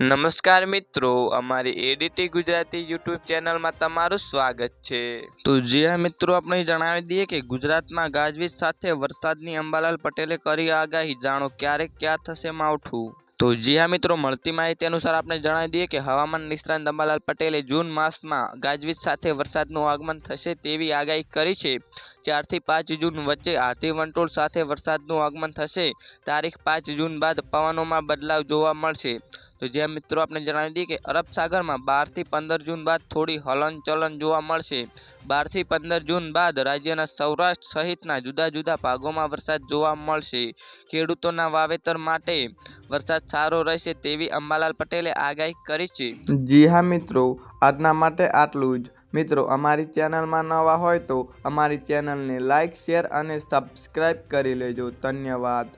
નમસ્કાર મિત્રો, અમારી એડીટી ગુજરાતી યુટ્યુબ ચેનલમાં તમારું સ્વાગત છે. તો જી મિત્રો, આપણે જણાવી દઈએ કે ગુજરાતમાં ગાજવીજ સાથે વરસાદની અંબાલાલ પટેલે કરી આગાહી. જાણો ક્યારે ક્યાં થશે માવઠું? તો જી હા મિત્રો, મળતી માહિતી અનુસાર આપણે જણાવી દઈએ કે હવામાન નિષ્ણાંત અંબાલાલ પટેલે જૂન માસમાં ગાજવીજ સાથે વરસાદનું આગમન થશે તેવી આગાહી કરી છે. ચારથી પાંચ જૂન વચ્ચે હાથી વંટોળ સાથે વરસાદનું આગમન થશે. તારીખ પાંચ જૂન બાદ પવનોમાં બદલાવ જોવા મળશે. તો જ્યાં મિત્રો આપણે જણાવી દઈએ કે અરબ સાગરમાં બારથી પંદર જૂન બાદ થોડી હલનચલન જોવા મળશે. બારથી પંદર જૂન બાદ રાજ્યના સૌરાષ્ટ્ર સહિતના જુદા જુદા ભાગોમાં વરસાદ જોવા મળશે. ખેડૂતોના વાવેતર માટે વરસાદ સારો રહેશે તેવી અંબાલાલ પટેલે આગાહી કરી છે. જી હા મિત્રો, આજના માટે આટલું જ. મિત્રો, અમારી ચેનલમાં નવા હોય તો અમારી ચેનલને લાઇક શેર અને સબસ્ક્રાઈબ કરી લેજો. ધન્યવાદ.